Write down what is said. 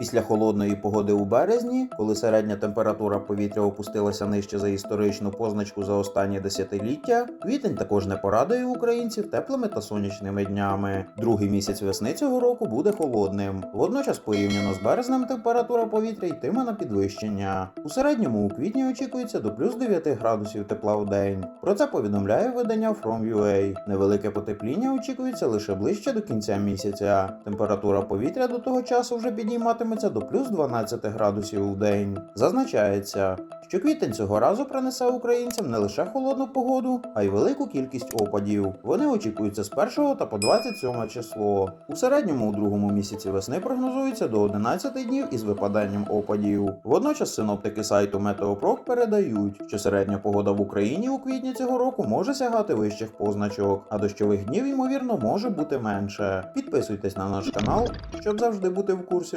Після холодної погоди у березні, коли середня температура повітря опустилася нижче за історичну позначку за останні десятиліття, квітень також не порадує українців теплими та сонячними днями. Другий місяць весни цього року буде холодним. Водночас, порівняно з березнем, температура повітря йтиме на підвищення. У середньому у квітні очікується до плюс 9 градусів тепла в день. Про це повідомляє видання From.ua. Невелике потепління очікується лише ближче до кінця місяця. Температура повітря до того часу вже підійматиметься до плюс 12 градусів в день. Зазначається, що квітень цього разу принесе українцям не лише холодну погоду, а й велику кількість опадів. Вони очікуються з 1 та по 27 число. У середньому у другому місяці весни прогнозується до 11 днів із випаданням опадів. Водночас синоптики сайту Метеопрок передають, що середня погода в Україні у квітні цього року може сягати вищих позначок, а дощових днів, ймовірно, може бути менше. Підписуйтесь на наш канал, щоб завжди бути в курсі